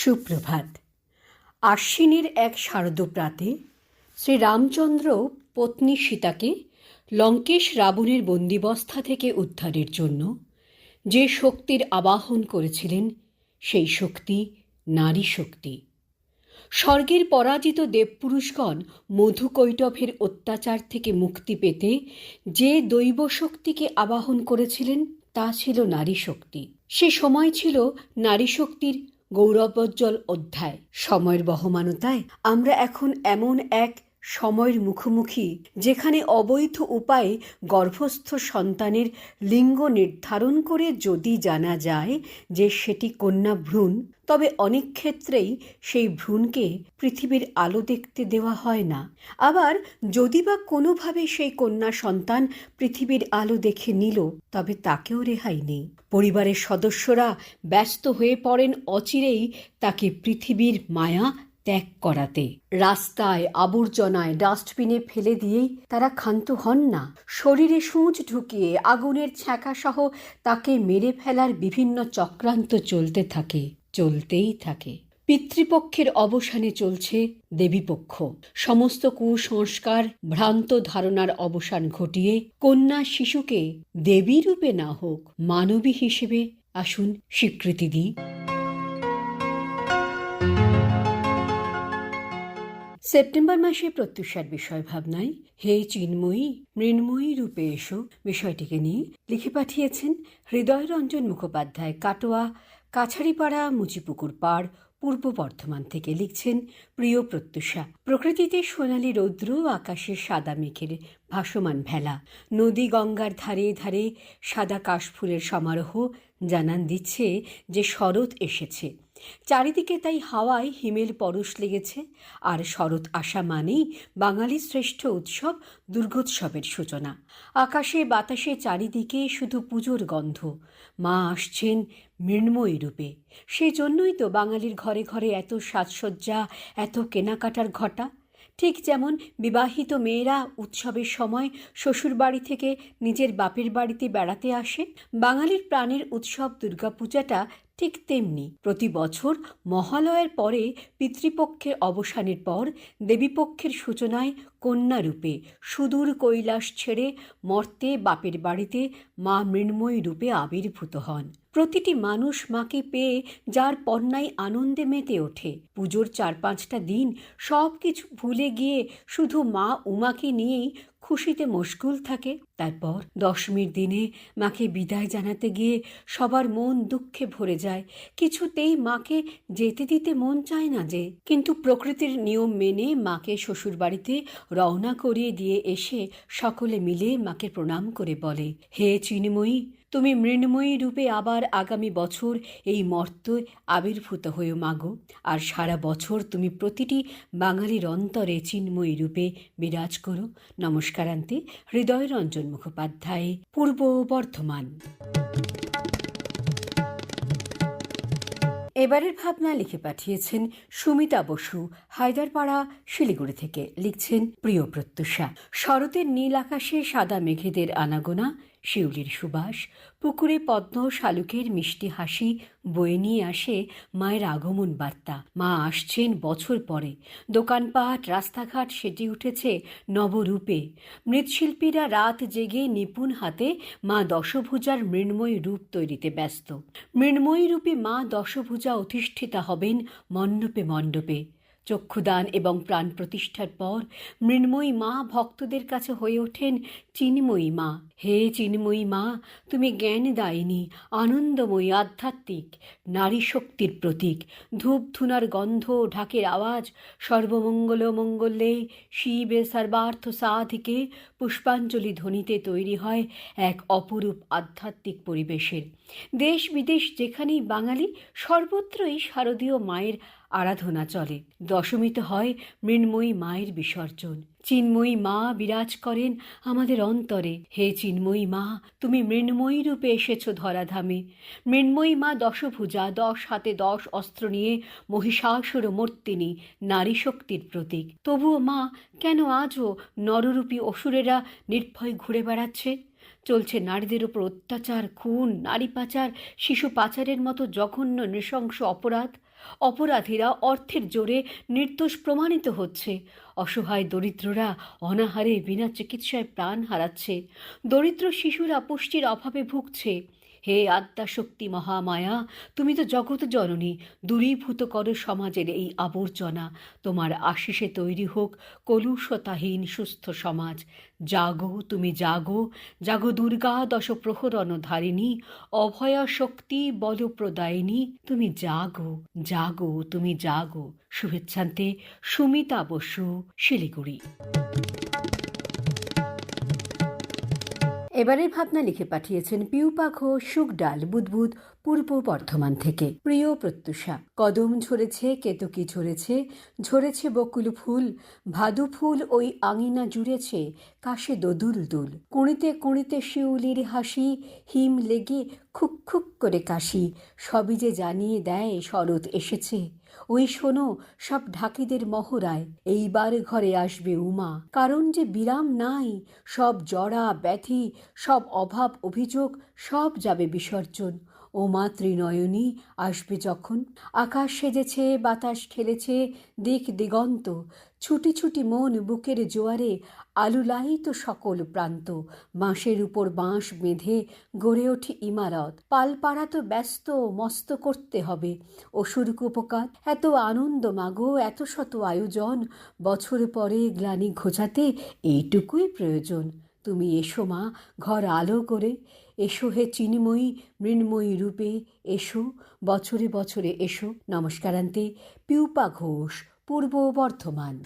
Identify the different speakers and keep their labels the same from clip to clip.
Speaker 1: সুপ্রভাত। আশ্বিনের এক শারদপ্রাতে শ্রীরামচন্দ্র পত্নী সীতাকে লঙ্কেশ রাবণের বন্দিবস্থা থেকে উদ্ধারের জন্য যে শক্তির আবাহন করেছিলেন, সেই শক্তি নারী শক্তি। স্বর্গের পরাজিত দেবপুরুষগণ মধুকৈটভের অত্যাচার থেকে মুক্তি পেতে যে দৈব শক্তিকে আবাহন করেছিলেন, তা ছিল নারী শক্তি। সে সময় ছিল নারী শক্তির গৌরবোজ্জ্বল অধ্যায়। সময়ের বহমানতায় আমরা এখন এমন এক সময়ের মুখোমুখি, যেখানে অবৈধ উপায়ে গর্ভস্থ সন্তানের লিঙ্গ নির্ধারণ করে যদি জানা যায় যে সেটি কন্যা ভ্রূণ, তবে অনেক ক্ষেত্রেই সেই ভ্রূণকে পৃথিবীর আলো দেখতে দেওয়া হয় না। আবার যদি বা কোনোভাবে সেই কন্যা সন্তান পৃথিবীর আলো দেখে নিল, তবে তাকেও রেহাই নেই। পরিবারের সদস্যরা ব্যস্ত হয়ে পড়েন, অচিরেই তাকে পৃথিবীর মায়া ত্যাগ করাতে। রাস্তায় আবর্জনায় ডাস্টবিনে ফেলে দিয়েই তারা ক্ষান্ত হন না। শরীরে সূঁচ ঢুকিয়ে আগুনের ছ্যাঁকাসহ তাকে মেরে ফেলার বিভিন্ন চক্রান্ত চলতে থাকে, চলতেই থাকে। পিতৃপক্ষের অবসানে চলছে দেবীপক্ষ। সমস্ত কুসংস্কার, ভ্রান্ত ধারণার অবসান ঘটিয়ে কন্যা শিশুকে দেবী রূপে না হোক মানবী হিসেবে আসুন স্বীকৃতি দিই। সেপ্টেম্বর মাসে প্রত্যুষার বিষয় ভাবনায় হে চিন্ময়ী, মৃন্ময়ী রূপে এসো। বিষয়টিকে নিয়ে লিখে পাঠিয়েছেন হৃদয়রঞ্জন মুখোপাধ্যায় কাটোয়া কাছারিপাড়া মুচিপুকুর পাড়, পূর্ব বর্ধমান থেকে লিখছেন প্রিয় প্রত্যুষা প্রকৃতিতে সোনালি রৌদ্র আকাশের সাদা মেঘের ভাসমান ভেলা। নদী গঙ্গার ধারে ধারে সাদা কাশফুলের সমারোহ জানান দিচ্ছে যে শরৎ এসেছে। চারিদিকে তাই হাওয়ায় হিমেল পরশ লেগেছে। আর শরৎ আসা মানেই বাঙালির শ্রেষ্ঠ উৎসব দুর্গোৎসবের সূচনা। আকাশে বাতাসে চারিদিকে শুধু পুজোর গন্ধ। মা আসছেন মৃন্ময়ী রূপে। সেজন্যই তো বাঙালির ঘরে ঘরে এত সাজসজ্জা, এত কেনাকাটার ঘটা। ঠিক যেমন বিবাহিত মেয়েরা উৎসবের সময় শ্বশুরবাড়ি থেকে নিজের বাপের বাড়িতে বেড়াতে আসে, বাঙালির প্রাণের উৎসব দুর্গাপূজাটা ঠিক তেমনি প্রতি বছর মহালয়ের পরে পিতৃপক্ষের অবসানের পর দেবীপক্ষের সূচনায় কন্যারূপে সুদূর কৈলাস ছেড়ে মর্তে বাপের বাড়িতে মা মৃন্ময়ী রূপে আবির্ভূত হন। প্রতিটি মানুষ মাকে পেয়ে যার পণ্যায় আনন্দে মেতে ওঠে। পুজোর চার পাঁচটা দিন সব কিছু ভুলে গিয়ে শুধু মা উমাকে নিয়েই খুশিতে মশগুল থাকে। তারপর দশমীর দিনে মাকে বিদায় জানাতে গিয়ে সবার মন দুঃখে ভরে যায়। কিছুতেই মাকে যেতে দিতে মন চায় না যে, কিন্তু প্রকৃতির নিয়ম মেনে মাকে শ্বশুরবাড়িতে রওনা করিয়ে দিয়ে এসে সকলে মিলে মাকে প্রণাম করে বলে, হে চিন্ময়ী তুমি মৃন্ময়ী রূপে আবার আগামী বছর এই মর্ত আবির্ভূত হয়েও মাগো। আর সারা বছর তুমি প্রতিটি বাঙালির অন্তরে চিন্ময়ী রূপে বিরাজ করো। নমস্কারান্তে হৃদয়রঞ্জন মুখোপাধ্যায়, পূর্ব বর্ধমান। এবারের ভাবনা লিখে পাঠিয়েছেন সুমিতা বসু, হায়দারপাড়া, শিলিগুড়ি থেকে। লিখছেন প্রিয় প্রত্যুষা। শরতের নীল আকাশে সাদা মেঘেদের আনাগোনা শিউলির সুবাস, পুকুরে পদ্ম, শালুকের মিষ্টি হাসি, বয়ে নিয়ে আসে মায়ের আগমন বার্তা। মা আসছেন বছর পরে। দোকানপাট, রাস্তাঘাট সেটি উঠেছে নবরূপে। মৃৎশিল্পীরা রাত জেগে নিপুণ হাতে মা দশভুজার মৃন্ময় রূপ তৈরিতে ব্যস্ত। মৃন্ময়ী রূপে মা দশভুজা অধিষ্ঠিতা হবেন মণ্ডপে মণ্ডপে। চক্ষুদান এবং প্রাণ প্রতিষ্ঠার পর মৃন্ময়ী মা ভক্তদের কাছে হয়ে ওঠেন, চিন্ময়ী মা, হে চিন্ময়ী মা, তুমি জ্ঞান দায়িনী আনন্দময়ী, আধ্যাত্মিক নারী শক্তির প্রতীক। ধূপ ধুনার গন্ধ, ঢাকের আওয়াজ, সর্বমঙ্গল মঙ্গলে শিবে সর্বার্থ সাধিকে পুষ্পাঞ্জলি ধ্বনিতে তৈরি হয় এক অপরূপ আধ্যাত্মিক পরিবেশের। দেশ বিদেশ যেখানেই বাঙালি, সর্বত্রই শারদীয় মায়ের আরাধনা চলে। দশমীতে হয় মৃন্ময়ী মায়ের বিসর্জন। চিন্ময়ী মা বিরাজ করেন আমাদের অন্তরে। হে চিন্ময়ী মা, তুমি মৃন্ময়ী রূপে এসেছ ধরাধামে। মৃন্ময়ী মা দশভুজা, দশ হাতে দশ অস্ত্র নিয়ে মহিষাসুর মর্তিনী, নারী শক্তির প্রতীক। তবুও মা, কেন আজও নররূপী অসুরেরা নির্ভয় ঘুরে বেড়াচ্ছে? চলছে নারীদের উপর অত্যাচার, খুন, নারী পাচার, শিশু পাচারের মতো জঘন্য নৃশংস অপরাধ। অপরাধীরা অর্থের জোরে নির্দোষ প্রমাণিত হচ্ছে। অসহায় দরিদ্ররা অনাহারে বিনা চিকিৎসায় প্রাণ হারাচ্ছে। দরিদ্র শিশুরা পুষ্টির অভাবে ভুগছে। হে আদ্যাশক্তি মহামায়া, তুমি তো জগৎ জননী, দূরীভূত করো সমাজের এই আবর্জনা। তোমার আশিসে তৈরি হোক কলুষতাহীন সুস্থ সমাজ। জাগো, তুমি জাগো জাগো দুর্গা দশ প্রহরণ ধারিণী, অভয়া শক্তি বলপ্রদায়িনী। তুমি জাগো জাগো, তুমি জাগো। শুভেচ্ছান্তে সুমিতা বসু, শিলিগুড়ি। এবারের ভাবনা লিখে পাঠিয়েছেন পিউপা ঘোষ সুখডাল বুদবুদ, পূর্ব বর্ধমান থেকে। প্রিয় প্রত্যুষা, কদম ঝরেছে, কেতকি ঝরেছে ঝরেছে বকুল ফুল, ভাদু ফুল ওই আঙিনা জুড়েছে, কাশে দোদুল দুল। কুঁড়িতে কুঁড়িতে শিউলির হাসি, হিম লেগে খুক খুক করে কাশি, সবই যে জানিয়ে দেয় শরৎ এসেছে। ওই শোনো, সব ঢাকিদের মহড়ায় এইবার ঘরে আসবে উমা। কারণ যে বিরাম নাই, সব জড়া, ব্যাথি, সব অভাব, অভিযোগ, সব যাবে বিসর্জন। ও মা ত্রিনয়নী আসবে যখন। আকাশ সেজেছে, বাতাস খেলেছে দিক দিগন্ত। ছুটি ছুটি মন বুকের জোয়ারে আলুলায়িত সকল প্রান্ত। বাঁশের উপর বাঁশ বেঁধে গড়ে ওঠে ইমারত। পালপাড়া তো ব্যস্ত, মস্ত করতে হবে। অসুর কুপকার, এত আনন্দ মাগো, এত শত আয়োজন। বছর পরে গ্লানি ঘোচাতে এইটুকুই প্রয়োজন। তুমি এসো মা, ঘর আলো করে। এসো হে চিনিময়ী, মৃন্ময়ী রূপে এসো, বছরে বছরে এসো। নমস্কারান্তে, পিউপা ঘোষ, পূর্ব বর্ধমান।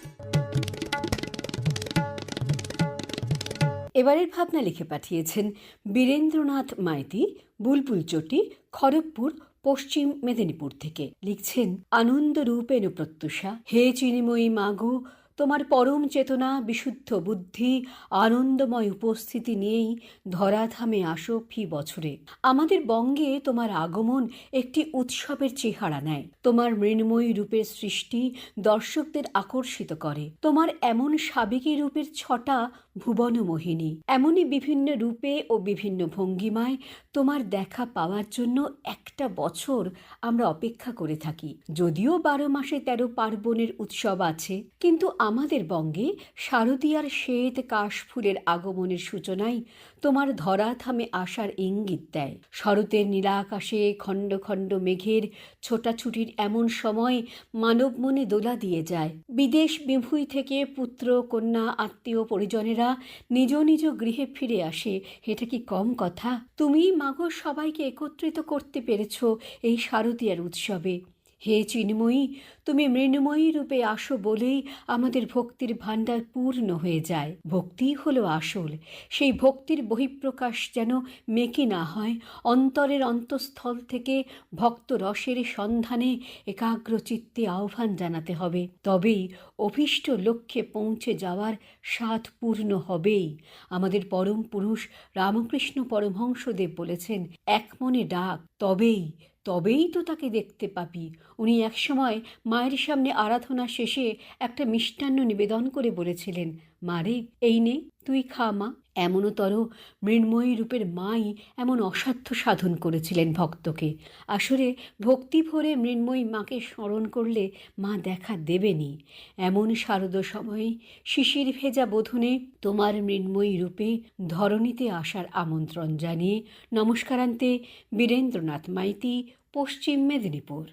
Speaker 1: এবারের ভাবনা লিখে পাঠিয়েছেন বীরেন্দ্রনাথ মাইতি, বুলবুল চটি, খড়গপুর, পশ্চিম মেদিনীপুর থেকে। লিখছেন আনন্দ রূপেণ প্রত্যুষা, হে চিনিময়ী মাগো তোমার পরম চেতনা, বিশুদ্ধ বুদ্ধি, আনন্দময় উপস্থিতি নিয়েই ধরাধামে আসো ফি বছরে। আমাদের বঙ্গে তোমার আগমন একটি উৎসবের চেহারা নেয়। তোমার মৃন্ময়ী রূপের সৃষ্টি দর্শকদের আকর্ষিত করে। তোমার এমন সাবেকি রূপের ছটা ভুবন মোহিনী এমনই বিভিন্ন রূপে ও বিভিন্ন ভঙ্গিমায় তোমার দেখা পাওয়ার জন্য একটা বছর আমরা অপেক্ষা করে থাকি। যদিও বারো মাসে তেরো পার্বণের উৎসব আছে, কিন্তু আমাদের বঙ্গে শারদীয়ার শ্বেত কাশফুলের আগমনের সূচনায় তোমার ধরাধামে আসার ইঙ্গিত দেয়। শরতের নীলাকাশে খণ্ড খণ্ড মেঘের ছোটাছুটির এমন সময় মানব মনে দোলা দিয়ে যায়। বিদেশ বিভুই থেকে পুত্র, কন্যা, আত্মীয় পরিজনেরা নিজ নিজ গৃহে ফিরে আসে। এটা কি কম কথা? তুমি মাগো সবাইকে একত্রিত করতে পেরেছ এই শারদীয়ার উৎসবে। হে চিন্ময়ী, তুমি মৃন্ময়ী রূপে আসো বলেই আমাদের ভক্তির ভাণ্ডার পূর্ণ হয়ে যায়। ভক্তিই হলো আসল। সেই ভক্তির বহিঃপ্রকাশ যেন মেকি না হয়, অন্তরের অন্তঃস্থল থেকে ভক্ত রসের সন্ধানে একাগ্র চিত্তে আহ্বান জানাতে হবে। তবেই অভীষ্ট লক্ষ্যে পৌঁছে যাওয়ার স্বাদ পূর্ণ হবেই। আমাদের পরম পুরুষ রামকৃষ্ণ পরমহংসদেব বলেছেন, এক মনে ডাক, তবেই তবেই তো তাকে দেখতে পাবি। উনি একসময় মায়ের সামনে আরাধনা শেষে একটা মিষ্টান্ন নিবেদন করে বলেছিলেন মারে এই নে, তুই খা মা। এমনতর মৃন্ময়ী রূপের মাই এমন অসাধ্য সাধন করেছিলেন ভক্তকে। আসলে ভক্তি ভরে মৃন্ময়ী মাকে স্মরণ করলে মা দেখা দেবেনি। এমন শারদ সময়ে শিশির ভেজা বোধনে তোমার মৃন্ময়ী রূপে ধরণীতে আসার আমন্ত্রণ জানিয়ে নমস্কারান্তে বীরেন্দ্রনাথ মাইতি, পশ্চিম মেদিনীপুর।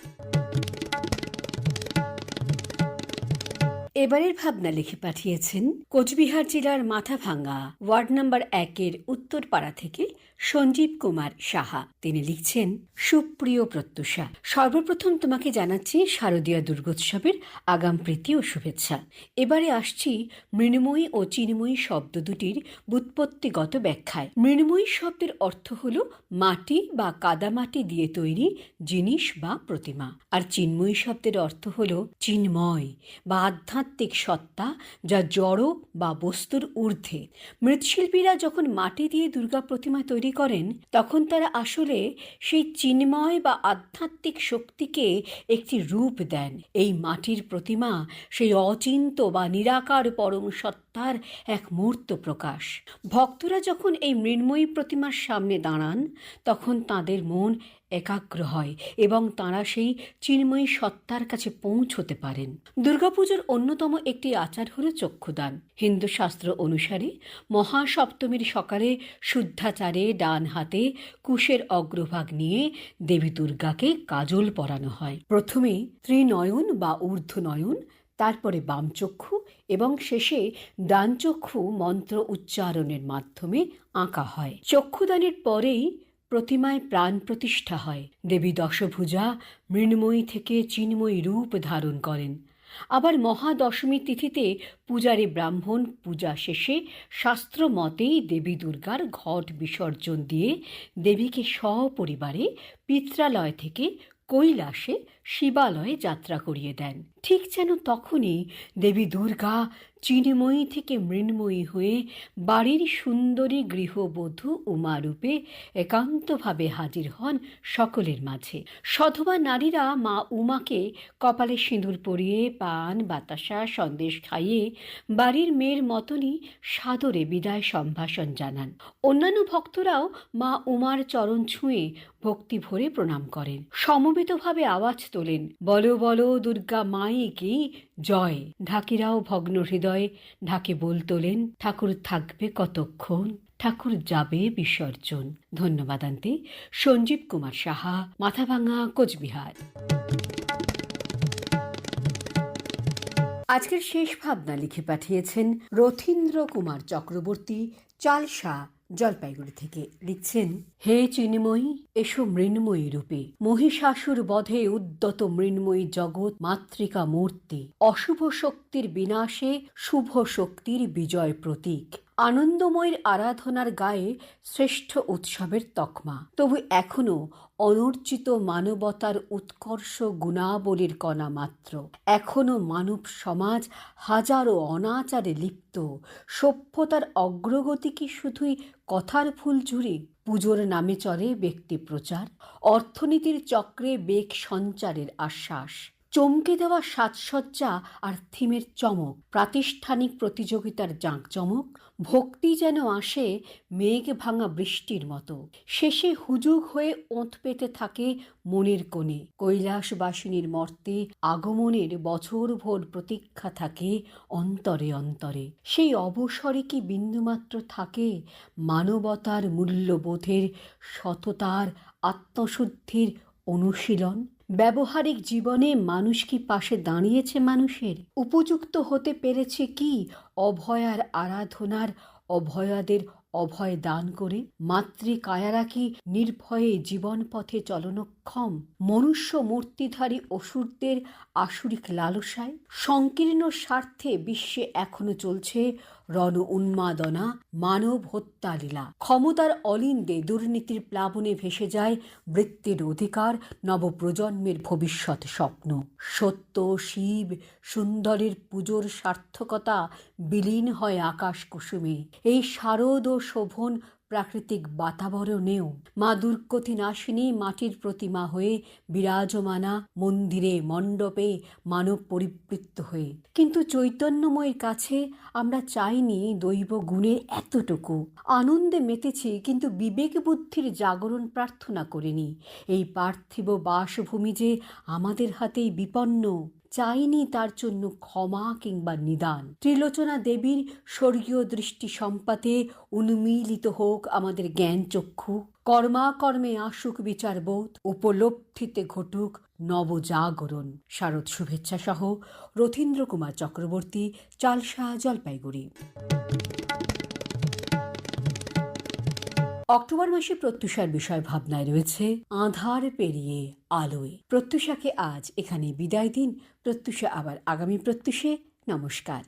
Speaker 1: এবারের ভাবনা লিখে পাঠিয়েছেন কোচবিহার জেলার মাথাভাঙ্গা ওয়ার্ড নম্বর একের উত্তরপাড়া থেকে সঞ্জীব কুমার সাহা। তিনি লিখছেন, সুপ্রিয় প্রত্যুষা, সর্বপ্রথম তোমাকে জানাচ্ছি শারদীয় দুর্গোৎসবের আগাম প্রীতি ও শুভেচ্ছা। এবারে আসছি মৃণময়ী ও চিন্ময়ী শব্দ দুটির বুৎপত্তিগত ব্যাখ্যায়। মৃণময়ী শব্দের অর্থ হল মাটি বা কাদামাটি দিয়ে তৈরি জিনিস বা প্রতিমা। আর চিন্ময়ী শব্দের অর্থ হল চিন্ময় বা আধ্যাত্মিক সত্তা যা জড় বা বস্তুর ঊর্ধ্বে। মৃৎশিল্পীরা যখন মাটি দিয়ে দুর্গা প্রতিমা তৈরি করেন, তখন তারা আসলে সেই চিন্ময় বা আধ্যাত্মিক শক্তিকে একটি রূপ দেন। এই মাটির প্রতিমা সেই অচিন্ত বা নিরাকার পরম সত্তার এক মূর্ত প্রকাশ। ভক্তরা যখন এই মৃন্ময়ী প্রতিমার সামনে দাঁড়ান, তখন তাদের মন একাগ্র হয় এবং তাঁরা সেই চিন্ময়ী সত্তার কাছে পৌঁছতে পারেন। দুর্গাপুজোর অন্যতম একটি আচার হল চক্ষুদান। হিন্দু শাস্ত্র অনুসারে মহাসপ্তমীর সকালে শুদ্ধাচারে ডান হাতে কুশের অগ্রভাগ নিয়ে দেবী দুর্গাকে কাজল পরানো হয়। প্রথমে ত্রিনয়ন বা ঊর্ধ্বনয়ন, তারপরে বামচক্ষু এবং শেষে ডানচক্ষু মন্ত্র উচ্চারণের মাধ্যমে আঁকা হয়। চক্ষুদানের পরেই প্রতিমায় প্রাণ প্রতিষ্ঠা হয়। দেবী দশভুজা মৃন্ময়ী থেকে চিন্ময়ী রূপ ধারণ করেন। আবার মহাদশমী তিথিতে পূজারী ব্রাহ্মণ পূজা শেষে শাস্ত্র মতেই দেবী দুর্গার ঘট বিসর্জন দিয়ে দেবীকে সপরিবারে পিত্রালয় থেকে কৈলাসে শিবালয়ে যাত্রা করিয়ে দেন। ঠিক যেন তখনই দেবী দুর্গা চিন্ময়ী থেকে মৃন্ময়ী হয়ে বাড়ির সুন্দরী গৃহবধূ উমারূপে একান্তভাবে হাজির হন সকলের মাঝে। সধবা নারীরা মা উমাকে কপালে সিঁদুর পরিয়ে পান, বাতাসা, সন্দেশ খাইয়ে বাড়ির মেয়ের মতনই সাদরে বিদায় সম্ভাষণ জানান। অন্যান্য ভক্তরাও মা উমার চরণ ছুঁয়ে ভক্তি ভরে প্রণাম করেন। সমবেতভাবে আওয়াজ তোলেন। বলো বলো, দুর্গা মায়ে কি? জয়। ঢাকিরাও ভগ্ন হৃদয়ে ঢাকে বল তোলেন, ঠাকুর থাকবে কতক্ষণ? ঠাকুর যাবে বিসর্জন। ধন্যবাদ আনতে সঞ্জীব কুমার সাহা, মাথাভাঙা, কোচবিহার। আজকের শেষ ভাবনা লিখে পাঠিয়েছেন রথীন্দ্র কুমার চক্রবর্তী, চালসা জলপাইগুড়ি থেকে লিখছেন, হে চিন্ময়ী, এসো মৃন্ময়ী রূপে। মহিষাসুর বধে উদ্যত মৃন্ময়ী জগৎ মাতৃকা মূর্তি। অশুভ শক্তির বিনাশে শুভ শক্তির বিজয় প্রতীক। আনন্দময়ের আরাধনার গায়ে শ্রেষ্ঠ উৎসবের তকমা। তবু এখনও অনর্জিত মানবতার উৎকর্ষ গুণাবলীর কণা মাত্র। এখনও মানব সমাজ হাজারো অনাচারে লিপ্ত। সভ্যতার অগ্রগতি কি শুধুই কথার ফুল ঝুড়ি পুজোর নামে চলে ব্যক্তি প্রচার। অর্থনীতির চক্রে বেগ সঞ্চারের আশ্বাস। চমকে দেওয়া সাজসজ্জা আর থিমের চমক, প্রাতিষ্ঠানিক প্রতিযোগিতার জাঁকজমক, ভক্তি যেন আসে মেঘ ভাঙা বৃষ্টির মতো। শেষে হুজুগ হয়ে ওঁত পেতে থাকে মনের কোণে। কৈলাসবাসিনীর মর্তে আগমনের বছর ভোর প্রতীক্ষা থাকে অন্তরে অন্তরে। সেই অবসরে কি বিন্দুমাত্র থাকে মানবতার মূল্যবোধের সততার আত্মশুদ্ধির অনুশীলন? ব্যবহারিক জীবনে মানুষ কি পাশে দাঁড়িয়েছে মানুষের? উপযুক্ত হতে পেরেছে কি অভয়ার আরাধনার অভয়াদের অভয় দান করে? মাতৃকায়ারা কি নির্ভয়ে জীবন পথে চলনক্ষম মনুষ্য মূর্তিধারী অসুরদের আসুরিক লালসায় সংকীর্ণ স্বার্থে বিশ্বে এখনও চলছে রণ উন্মাদনা, মানব হত্যা লীলা। ক্ষমতার অলিন্দে দুর্নীতির প্লাবনে ভেসে যায় বৃত্তির অধিকার, নবপ্রজন্মের ভবিষ্যৎ স্বপ্ন। সত্য, শিব, সুন্দরের পুজোর সার্থকতা বিলীন হয় আকাশ কুসুমে এই শারদ ও শোভন প্রাকৃতিক বাতাবরণেও মা দুর্গতি নাশিনী মাটির প্রতিমা হয়ে বিরাজমানা মন্দিরে মণ্ডপে মানব পরিবৃত্ত হয়ে। কিন্তু চৈতন্যময়ের কাছে আমরা চাইনি দৈব গুণের এতটুকু। আনন্দে মেতেছি, কিন্তু বিবেক বুদ্ধির জাগরণ প্রার্থনা করিনি। এই পার্থিব বাসভূমি যে আমাদের হাতেই বিপন্ন। চাইনি তার জন্য ক্ষমা কিংবা নিদান। ত্রিলোচনা দেবীর স্বর্গীয় দৃষ্টি সম্পাতে উন্মীলিত হোক আমাদের জ্ঞান চক্ষু কর্মা কর্মে আসুক বিচারবোধ, উপলব্ধিতে ঘটুক নবজাগরণ। শারদ শুভেচ্ছা সহ রথীন্দ্র কুমার চক্রবর্তী, চালসা জলপাইগুড়ি। অক্টোবর মাসে প্রত্যুষার বিষয় ভাবনায় রয়েছে আধার পেরিয়ে আলোয়। প্রত্যুষাকে আজ এখানে বিদায় দিন। প্রত্যুষা আবার আগামী প্রত্যুষে। নমস্কার।